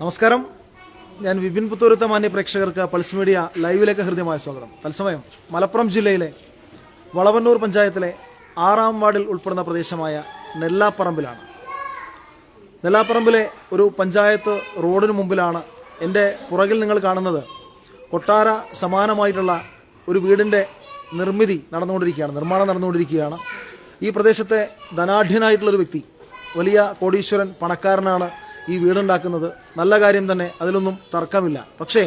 നമസ്കാരം. ഞാൻ വിപിൻ പുത്തൂരത്തെ മാന്യ പ്രേക്ഷകർക്ക് പൾസ് മീഡിയ ലൈവിലേക്ക് ഹൃദ്യമായ സ്വാഗതം. തത്സമയം മലപ്പുറം ജില്ലയിലെ വളവന്നൂർ പഞ്ചായത്തിലെ ആറാം വാർഡിൽ ഉൾപ്പെടുന്ന പ്രദേശമായ നെല്ലാപ്പറമ്പിലാണ്. നെല്ലാപ്പറമ്പിലെ ഒരു പഞ്ചായത്ത് റോഡിന് മുമ്പിലാണ് എന്റെ പുറകിൽ നിങ്ങൾ കാണുന്നത് കൊട്ടാര സമാനമായിട്ടുള്ള ഒരു വീടിന്റെ നിർമ്മിതി നടന്നുകൊണ്ടിരിക്കുകയാണ് നിർമ്മാണം നടന്നുകൊണ്ടിരിക്കുകയാണ്. ഈ പ്രദേശത്തെ ധനാഢ്യനായിട്ടുള്ളൊരു വ്യക്തി വലിയ കോടീശ്വരൻ പണക്കാരനാണ് ഈ വീടുണ്ടാക്കുന്നത്. നല്ല കാര്യം തന്നെ അതിലൊന്നും തർക്കമില്ല. പക്ഷേ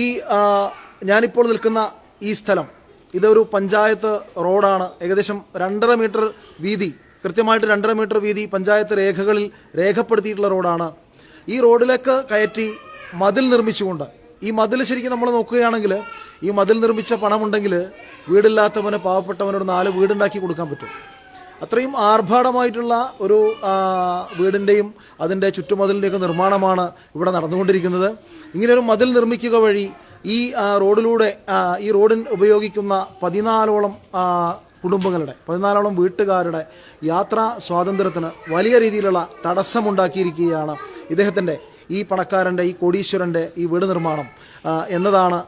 ഈ ഞാനിപ്പോൾ നിൽക്കുന്ന ഈ സ്ഥലം ഇതൊരു പഞ്ചായത്ത് റോഡാണ്. ഏകദേശം രണ്ടര മീറ്റർ വീതി കൃത്യമായിട്ട് രണ്ടര മീറ്റർ വീതി പഞ്ചായത്ത് രേഖകളിൽ രേഖപ്പെടുത്തിയിട്ടുള്ള റോഡാണ്. ഈ റോഡിലേക്ക് കയറ്റി മതിൽ നിർമ്മിച്ചുകൊണ്ട് ഈ മതിൽ ശരിക്കും നമ്മൾ നോക്കുകയാണെങ്കിൽ ഈ മതിൽ നിർമ്മിച്ച പണമുണ്ടെങ്കിൽ വീടില്ലാത്തവന് പാവപ്പെട്ടവനൊരു നാല് വീടുണ്ടാക്കി കൊടുക്കാൻ പറ്റും. അത്രയും ആർഭാടമായിട്ടുള്ള ഒരു വീടിന്റെയും അതിന്റെ ചുറ്റുമതിലിന്റെയൊക്കെ നിർമ്മാണമാണ് ഇവിടെ നടന്നുകൊണ്ടിരിക്കുന്നത്. ഇങ്ങനെയൊരു മതിൽ നിർമ്മിക്കുക വഴി ഈ റോഡിലൂടെ ഈ റോഡിൽ ഉപയോഗിക്കുന്ന പതിനാലോളം കുടുംബങ്ങളുടെ പതിനാലോളം വീട്ടുകാരുടെ യാത്രാ സ്വാതന്ത്ര്യത്തിന് വലിയ രീതിയിലുള്ള തടസ്സമുണ്ടാക്കിയിരിക്കുകയാണ് ഇദ്ദേഹത്തിന്റെ ഈ പണക്കാരന്റെ ഈ കോടീശ്വരന്റെ ഈ വീട് നിർമ്മാണം എന്നതാണ്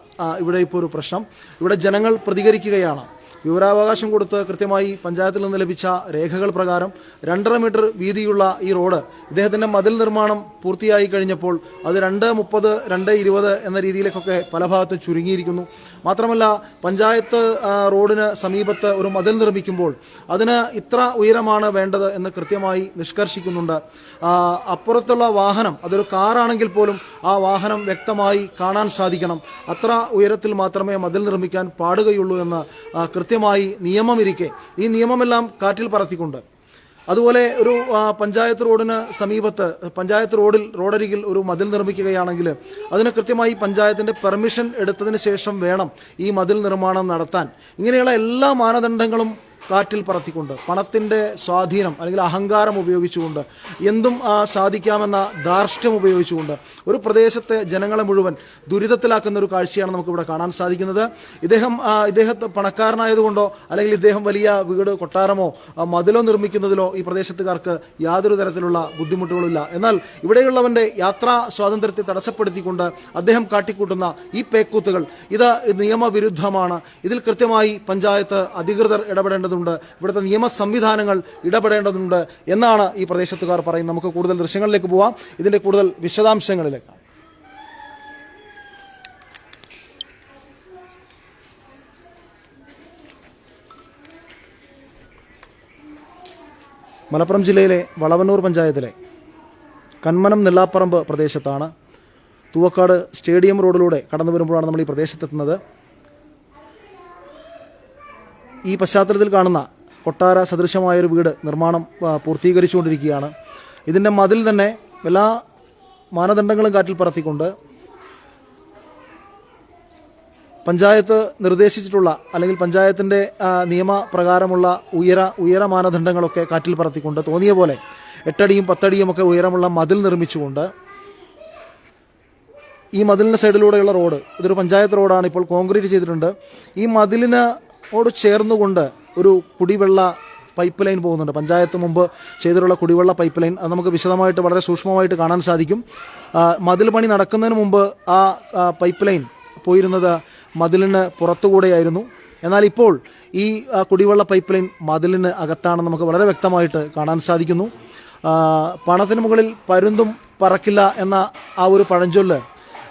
ഇവിടെ ഇപ്പോൾ ഒരു പ്രശ്നം. ഇവിടെ ജനങ്ങൾ പ്രതികരിക്കുകയാണ്. വിവരാവകാശം കൊടുത്ത് കൃത്യമായി പഞ്ചായത്തിൽ നിന്ന് ലഭിച്ച രേഖകൾ പ്രകാരം രണ്ടര മീറ്റർ വീതിയുള്ള ഈ റോഡ് ഇദ്ദേഹത്തിന്റെ മതിൽ നിർമ്മാണം പൂർത്തിയായി കഴിഞ്ഞപ്പോൾ അത് രണ്ട് മുപ്പത് രണ്ട് ഇരുപത് എന്ന രീതിയിലേക്കൊക്കെ പല ഭാഗത്തും ചുരുങ്ങിയിരിക്കുന്നു. മാത്രമല്ല പഞ്ചായത്ത് റോഡിന് സമീപത്ത് ഒരു മതിൽ നിർമ്മിക്കുമ്പോൾ അതിന് ഇത്ര ഉയരമാണ് വേണ്ടത് എന്ന് കൃത്യമായി നിഷ്കർഷിക്കുന്നുണ്ട്. അപ്പുറത്തുള്ള വാഹനം അതൊരു കാറാണെങ്കിൽ പോലും ആ വാഹനം വ്യക്തമായി കാണാൻ സാധിക്കണം. അത്ര ഉയരത്തിൽ മാത്രമേ മതിൽ നിർമ്മിക്കാൻ പാടുകയുള്ളൂ എന്ന് ആ, കൃത്യമായി നിയമമിരിക്കെ. ഈ നിയമമെല്ലാം കാറ്റിൽ പറത്തിക്കൊണ്ട്. അതുപോലെ ഒരു പഞ്ചായത്ത് റോഡിന് സമീപത്ത് പഞ്ചായത്ത് റോഡിൽ റോഡരികിൽ ഒരു മതിൽ നിർമ്മിക്കുകയാണെങ്കിൽ അതിന് കൃത്യമായി പഞ്ചായത്തിന്റെ പെർമിഷൻ എടുത്തതിന് ശേഷം വേണം ഈ മതിൽ നിർമ്മാണം നടത്താൻ. ഇങ്ങനെയുള്ള എല്ലാ മാനദണ്ഡങ്ങളും കാറ്റിൽ പറത്തിക്കൊണ്ട് പണത്തിന്റെ സ്വാധീനം അല്ലെങ്കിൽ അഹങ്കാരം ഉപയോഗിച്ചുകൊണ്ട് എന്തും സാധിക്കാമെന്ന ധാർഷ്ട്യം ഉപയോഗിച്ചുകൊണ്ട് ഒരു പ്രദേശത്തെ ജനങ്ങളെ മുഴുവൻ ദുരിതത്തിലാക്കുന്ന ഒരു കാഴ്ചയാണ് നമുക്കിവിടെ കാണാൻ സാധിക്കുന്നത്. ഇദ്ദേഹം ഇദ്ദേഹത്തെ പണക്കാരനായതുകൊണ്ടോ അല്ലെങ്കിൽ ഇദ്ദേഹം വലിയ വീട് കൊട്ടാരമോ മതിലോ നിർമ്മിക്കുന്നതിലോ ഈ പ്രദേശത്തുകാർക്ക് യാതൊരു തരത്തിലുള്ള ബുദ്ധിമുട്ടുകളില്ല എന്നാൽ ഇവിടെയുള്ളവന്റെ യാത്രാ സ്വാതന്ത്ര്യത്തെ തടസ്സപ്പെടുത്തിക്കൊണ്ട് അദ്ദേഹം കാട്ടിക്കൂട്ടുന്ന ഈ പേക്കൂത്തുകൾ ഇത് നിയമവിരുദ്ധമാണ്. ഇതിൽ കൃത്യമായി പഞ്ചായത്ത് അധികൃതർ ഇടപെടേണ്ടതുണ്ട് ഇവിടുത്തെ നിയമ സംവിധാനങ്ങൾ ഇടപെടേണ്ടതുണ്ട് എന്നാണ് ഈ പ്രദേശത്തുകാർ പറയുന്നത്. നമുക്ക് കൂടുതൽ ദൃശ്യങ്ങളിലേക്ക് പോവാം. ഇതിന്റെ കൂടുതൽ വിശദാംശങ്ങളിലേക്ക്. മലപ്പുറം ജില്ലയിലെ വളവന്നൂർ പഞ്ചായത്തിലെ കന്മനം നെല്ലാപ്പറമ്പ് പ്രദേശത്താണ് തൂവക്കാട് സ്റ്റേഡിയം റോഡിലൂടെ കടന്നു വരുമ്പോഴാണ് നമ്മൾ ഈ പ്രദേശത്തെത്തുന്നത്. ഈ പശ്ചാത്തലത്തിൽ കാണുന്ന കൊട്ടാര സദൃശമായൊരു വീട് നിർമ്മാണം പൂർത്തീകരിച്ചുകൊണ്ടിരിക്കുകയാണ്. ഇതിന്റെ മതിൽ തന്നെ എല്ലാ മാനദണ്ഡങ്ങളും കാറ്റിൽ പറത്തിക്കൊണ്ട് പഞ്ചായത്ത് നിർദ്ദേശിച്ചിട്ടുള്ള അല്ലെങ്കിൽ പഞ്ചായത്തിന്റെ നിയമപ്രകാരമുള്ള ഉയര ഉയര മാനദണ്ഡങ്ങളൊക്കെ കാറ്റിൽ പറത്തിക്കൊണ്ട് തോന്നിയ പോലെ എട്ടടിയും പത്തടിയും ഒക്കെ ഉയരമുള്ള മതിൽ നിർമ്മിച്ചുകൊണ്ട് ഈ മതിലിന്റെ സൈഡിലൂടെയുള്ള റോഡ് ഇതൊരു പഞ്ചായത്ത് റോഡാണ് ഇപ്പോൾ കോൺക്രീറ്റ് ചെയ്തിട്ടുണ്ട്. ഈ മതിലിനോട് ചേർന്നുകൊണ്ട് ഒരു കുടിവെള്ള പൈപ്പ് ലൈൻ പോകുന്നുണ്ട്. പഞ്ചായത്ത് മുമ്പ് ചെയ്തിട്ടുള്ള കുടിവെള്ള പൈപ്പ് ലൈൻ അത് നമുക്ക് വിശദമായിട്ട് വളരെ സൂക്ഷ്മമായിട്ട് കാണാൻ സാധിക്കും. മതിൽ പണി നടക്കുന്നതിന് മുമ്പ് ആ പൈപ്പ് ലൈൻ പോയിരുന്നത് മതിലിന് പുറത്തുകൂടെയായിരുന്നു. എന്നാൽ ഇപ്പോൾ ഈ കുടിവെള്ള പൈപ്പ് ലൈൻ മതിലിന് അകത്താണെന്ന് നമുക്ക് വളരെ വ്യക്തമായിട്ട് കാണാൻ സാധിക്കുന്നു. പണത്തിന് മുകളിൽ പരുന്തും പറക്കില്ല എന്ന ആ ഒരു പഴഞ്ചൊല്ല്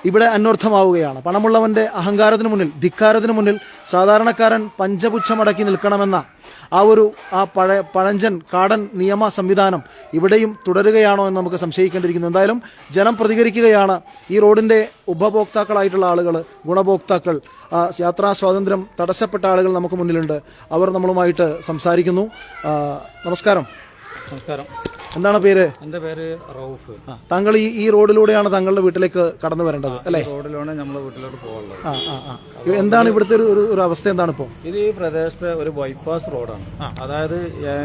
ഇവിടെ അന്വർത്ഥമാവുകയാണ്. പണമുള്ളവന്റെ അഹങ്കാരത്തിന് മുന്നിൽ ധിക്കാരത്തിന് മുന്നിൽ സാധാരണക്കാരൻ പഞ്ചപുച്ഛമടക്കി നിൽക്കണമെന്ന ആ ഒരു ആ പഴ പഴഞ്ചൻ കാടൻ നിയമ സംവിധാനം ഇവിടെയും തുടരുകയാണോ എന്ന് നമുക്ക് സംശയിക്കേണ്ടിയിരിക്കുന്നു. എന്തായാലും ജനം പ്രതികരിക്കുകയാണ്. ഈ റോഡിന്റെ ഉപഭോക്താക്കളായിട്ടുള്ള ആളുകൾ ഗുണഭോക്താക്കൾ യാത്രാ സ്വാതന്ത്ര്യം തടസ്സപ്പെട്ട ആളുകൾ നമുക്ക് മുന്നിലുണ്ട്. അവർ നമ്മളുമായിട്ട് സംസാരിക്കുന്നു. നമസ്കാരം. നമസ്കാരം. എന്താണ് പേര്? എന്റെ പേര് റൌഫ്. ആ, താങ്കൾ ഈ ഈ റോഡിലൂടെയാണ് താങ്കളുടെ വീട്ടിലേക്ക് കടന്നു വരേണ്ടത് അല്ലേ? റോഡിലാണ് നമ്മളെ വീട്ടിലോട്ട് പോകാനുള്ളത്. ആ ആ ആ. എന്താണ് ഇവിടുത്തെ ഒരു ഒരു- ഒരു അവസ്ഥ എന്താണ് ഇപ്പോ? ഇത് ഈ പ്രദേശത്തെ ഒരു ബൈപ്പാസ് റോഡാണ്. അതായത്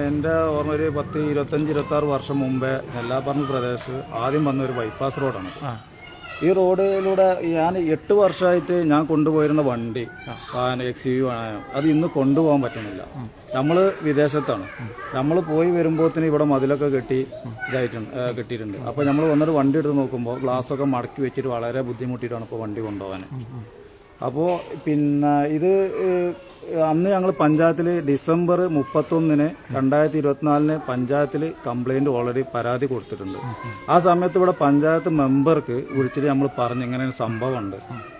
എന്റെ ഓർമ്മ ഒരു പത്ത് ഇരുപത്തഞ്ച് ഇരുപത്തി ആറ് വർഷം മുമ്പേ നെല്ലാപ്പറമ്പ് പ്രദേശത്ത് ആദ്യം വന്ന ഒരു ബൈപ്പാസ് റോഡാണ്. ഈ റോഡിലൂടെ ഞാൻ എട്ട് വർഷമായിട്ട് ഞാൻ കൊണ്ടുപോയിരുന്ന വണ്ടി എക്സ് യു ആണ് അത് ഇന്ന് കൊണ്ടുപോകാൻ പറ്റുന്നില്ല. നമ്മൾ വിദേശത്താണ്. നമ്മൾ പോയി വരുമ്പോഴത്തേന് ഇവിടെ മതിലൊക്കെ കെട്ടി ഇതായിട്ടുണ്ട് കെട്ടിയിട്ടുണ്ട്. അപ്പോൾ നമ്മൾ വന്നിട്ട് വണ്ടി എടുത്ത് നോക്കുമ്പോൾ ഗ്ലാസ് ഒക്കെ മടക്കി വെച്ചിട്ട് വളരെ ബുദ്ധിമുട്ടിയിട്ടാണ് ഇപ്പോൾ വണ്ടി കൊണ്ടുപോകാൻ അപ്പോൾ പിന്നെ ഇത് അന്ന് ഞങ്ങൾ പഞ്ചായത്തിൽ ഡിസംബർ മുപ്പത്തൊന്നിന് രണ്ടായിരത്തി ഇരുപത്തിനാലിന് പഞ്ചായത്തിൽ കംപ്ലൈന്റ് ഓൾറെഡി പരാതി കൊടുത്തിട്ടുണ്ട്. ആ സമയത്ത് ഇവിടെ പഞ്ചായത്ത് മെമ്പർക്ക് വിളിച്ചിട്ട് നമ്മൾ പറഞ്ഞു ഇങ്ങനെ സംഭവമുണ്ട്.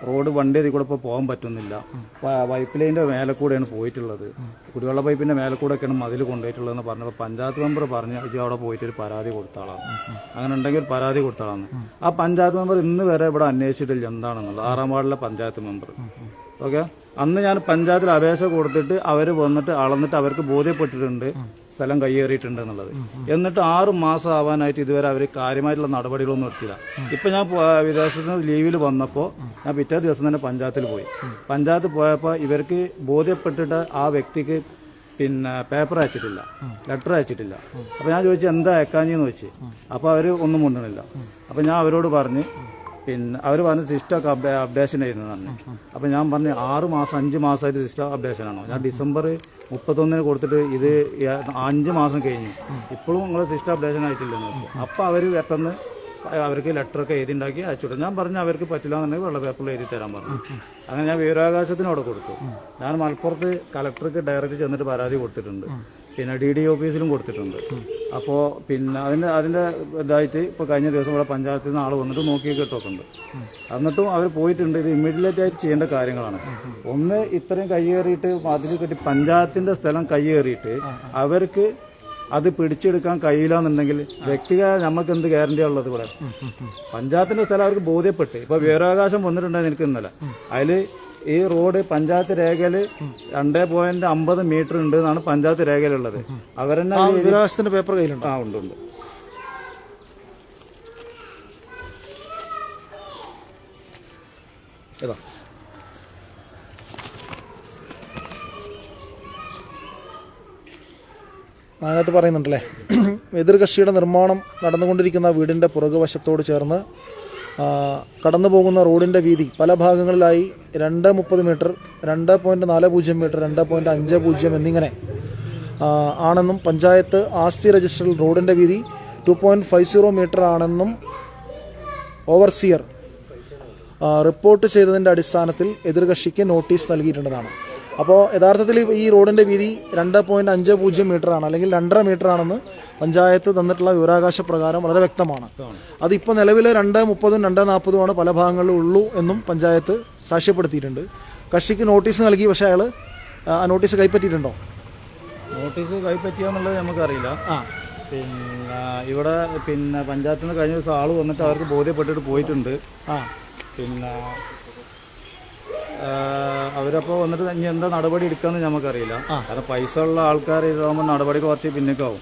റോഡ് വണ്ടി അതിൽ കൂടെ ഇപ്പോൾ പോകാൻ പറ്റുന്നില്ല. പൈപ്പ് ലൈന്റെ മേലെ കൂടെയാണ് പോയിട്ടുള്ളത്. കുടിവെള്ള പൈപ്പിന്റെ മേലെ കൂടെയൊക്കെയാണ് മതിൽ കൊണ്ടുപോയിട്ടുള്ളതെന്ന് പറഞ്ഞപ്പോൾ പഞ്ചായത്ത് മെമ്പർ പറഞ്ഞു ഇത് അവിടെ പോയിട്ട് ഒരു പരാതി കൊടുത്താളാണ് അങ്ങനെ ഉണ്ടെങ്കിൽ ഒരു പരാതി കൊടുത്താളാണ്. ആ പഞ്ചായത്ത് മെമ്പർ ഇന്ന് വരെ ഇവിടെ അന്വേഷിച്ചിട്ടില്ല എന്താണെന്നുള്ളത്. ആറാം വാർഡിലെ പഞ്ചായത്ത് മെമ്പർ. ഓക്കെ? അന്ന് ഞാൻ പഞ്ചായത്തിൽ അപേക്ഷ കൊടുത്തിട്ട് അവർ വന്നിട്ട് അളന്നിട്ട് അവർക്ക് ബോധ്യപ്പെട്ടിട്ടുണ്ട് സ്ഥലം കയ്യേറിയിട്ടുണ്ട് എന്നുള്ളത്. എന്നിട്ട് ആറ് മാസം ആവാനായിട്ട് ഇതുവരെ അവർ കാര്യമായിട്ടുള്ള നടപടികളൊന്നും എടുത്തില്ല. ഇപ്പൊ ഞാൻ വിദേശത്ത് നിന്ന് ലീവിൽ വന്നപ്പോൾ ഞാൻ പിറ്റേ ദിവസം തന്നെ പഞ്ചായത്തിൽ പോയി. പഞ്ചായത്ത് പോയപ്പോൾ ഇവർക്ക് ബോധ്യപ്പെട്ടിട്ട് ആ വ്യക്തിക്ക് പിന്നെ പേപ്പർ അയച്ചിട്ടില്ല ലെറ്റർ അയച്ചിട്ടില്ല. അപ്പൊ ഞാൻ ചോദിച്ചു എന്താ അയക്കാഞ്ഞെന്ന്? വെച്ച് അപ്പോൾ അവർ ഒന്നും മുണ്ടണില്ല. അപ്പൊ ഞാൻ അവരോട് പറഞ്ഞ് പിന്നെ അവർ പറഞ്ഞ സിസ്റ്റം അപ്ഡേ അപ്ഡേഷൻ ആയിരുന്നു പറഞ്ഞു. അപ്പം ഞാൻ പറഞ്ഞു ആറ് മാസം അഞ്ച് മാസമായിട്ട് സിസ്റ്റം അപ്ഡേഷൻ ആണോ ഞാൻ ഡിസംബർ മുപ്പത്തൊന്നിന് കൊടുത്തിട്ട് ഇത് അഞ്ച് മാസം കഴിഞ്ഞു. ഇപ്പോഴും നിങ്ങൾ സിസ്റ്റം അപ്ഡേഷൻ ആയിട്ടില്ലെന്ന് അപ്പം അവർ പെട്ടെന്ന് അവർക്ക് ലെറ്ററൊക്കെ എഴുതി ഉണ്ടാക്കി അയച്ചു കൊടുത്തു. ഞാൻ പറഞ്ഞു അവർക്ക് പറ്റില്ല എന്നുണ്ടെങ്കിൽ വെള്ള പേപ്പറിൽ എഴുതി തരാൻ പറഞ്ഞു. അങ്ങനെ ഞാൻ വിവരാവകാശത്തിന് അവിടെ കൊടുത്തു. ഞാൻ മലപ്പുറത്ത് കലക്ടർക്ക് ഡയറക്റ്റ് ചെന്നിട്ട് പരാതി കൊടുത്തിട്ടുണ്ട്. പിന്നെ ഡി ഡി ഓഫീസിലും കൊടുത്തിട്ടുണ്ട്. അപ്പോൾ പിന്നെ അതിന്റെ അതിന്റെ ഇതായിട്ട് ഇപ്പോൾ കഴിഞ്ഞ ദിവസം ഇവിടെ പഞ്ചായത്തിൽ നിന്ന് ആൾ വന്നിട്ട് നോക്കി കിട്ടൊക്കെ ഉണ്ട് എന്നിട്ടും അവർ പോയിട്ടുണ്ട്. ഇത് ഇമ്മീഡിയറ്റ് ആയിട്ട് ചെയ്യേണ്ട കാര്യങ്ങളാണ്. ഒന്ന് ഇത്രയും കയ്യേറിയിട്ട് അതിൽ കെട്ടി പഞ്ചായത്തിന്റെ സ്ഥലം കയ്യേറിയിട്ട് അവർക്ക് അത് പിടിച്ചെടുക്കാൻ കഴിയില്ല എന്നുണ്ടെങ്കിൽ വ്യക്തിഗത നമുക്ക് എന്ത് ഗ്യാരണ്ടി ഉള്ളത് ഇവിടെ? പഞ്ചായത്തിന്റെ സ്ഥലം അവർക്ക് ബോധ്യപ്പെട്ട്. ഇപ്പൊ വിവരാവകാശം വന്നിട്ടുണ്ടായിരുന്നു എനിക്ക് ഇന്നലെ. അതിൽ ഈ റോഡ് പഞ്ചായത്ത് രേഖയിൽ രണ്ടേ പോയിന്റ് അമ്പത് മീറ്റർ ഉണ്ട് എന്നാണ് പഞ്ചായത്ത് രേഖയിലുള്ളത്. അവരെന്നെ പേപ്പർ കയ്യിലുണ്ട്. ആ ഉണ്ട് ഉണ്ട്. ഏതാ അതിനകത്ത് പറയുന്നുണ്ടല്ലേ? എതിർകക്ഷിയുടെ നിർമ്മാണം നടന്നുകൊണ്ടിരിക്കുന്ന വീടിന്റെ പുറകുവശത്തോട് ചേർന്ന് കടന്നു പോകുന്ന റോഡിന്റെ വീതി പല ഭാഗങ്ങളിലായി രണ്ട് മുപ്പത് മീറ്റർ രണ്ട് പോയിന്റ് നാല് പൂജ്യം മീറ്റർ രണ്ട് പോയിന്റ് അഞ്ച് പൂജ്യം എന്നിങ്ങനെ ആണെന്നും പഞ്ചായത്ത് ആസ്തി രജിസ്റ്ററിൽ റോഡിന്റെ വീതി two point five zero metre ആണെന്നും ഓവർസിയർ റിപ്പോർട്ട് ചെയ്തതിന്റെ അടിസ്ഥാനത്തിൽ എതിർകക്ഷിക്ക് നോട്ടീസ് നൽകിയിട്ടുള്ളതാണ്. അപ്പോൾ യഥാർത്ഥത്തിൽ ഈ റോഡിന്റെ വീതി രണ്ട് പോയിന്റ് അഞ്ച് പൂജ്യം മീറ്ററാണ് അല്ലെങ്കിൽ രണ്ടര മീറ്റർ ആണെന്ന് പഞ്ചായത്ത് തന്നിട്ടുള്ള വിവരാകാശ പ്രകാരം വളരെ വ്യക്തമാണ്. അതിപ്പോൾ നിലവിൽ രണ്ട് മുപ്പതും രണ്ട് നാൽപ്പതുമാണ് പല ഭാഗങ്ങളിലും ഉള്ളൂ എന്നും പഞ്ചായത്ത് സാക്ഷ്യപ്പെടുത്തിയിട്ടുണ്ട്. കക്ഷിക്ക് നോട്ടീസ് നൽകി പക്ഷേ അയാൾ ആ നോട്ടീസ് കൈപ്പറ്റിയിട്ടുണ്ടോ? നോട്ടീസ് കൈപ്പറ്റിയോന്നുള്ളത് നമുക്കറിയില്ല. ആ. പിന്നെ ഇവിടെ പിന്നെ പഞ്ചായത്തിൽ നിന്ന് കഴിഞ്ഞ ദിവസം ആൾ വന്നിട്ട് അവർക്ക് ബോധ്യപ്പെട്ടിട്ട് പോയിട്ടുണ്ട്. ആ. പിന്നെ അവരപ്പോൾ വന്നിട്ട് ഇനി എന്താ നടപടി എടുക്കാന്ന് നമുക്കറിയില്ല കാരണം പൈസ ഉള്ള ആൾക്കാർ ഇതാകുമ്പോൾ നടപടി കുറച്ച് പിന്നേക്കാവും.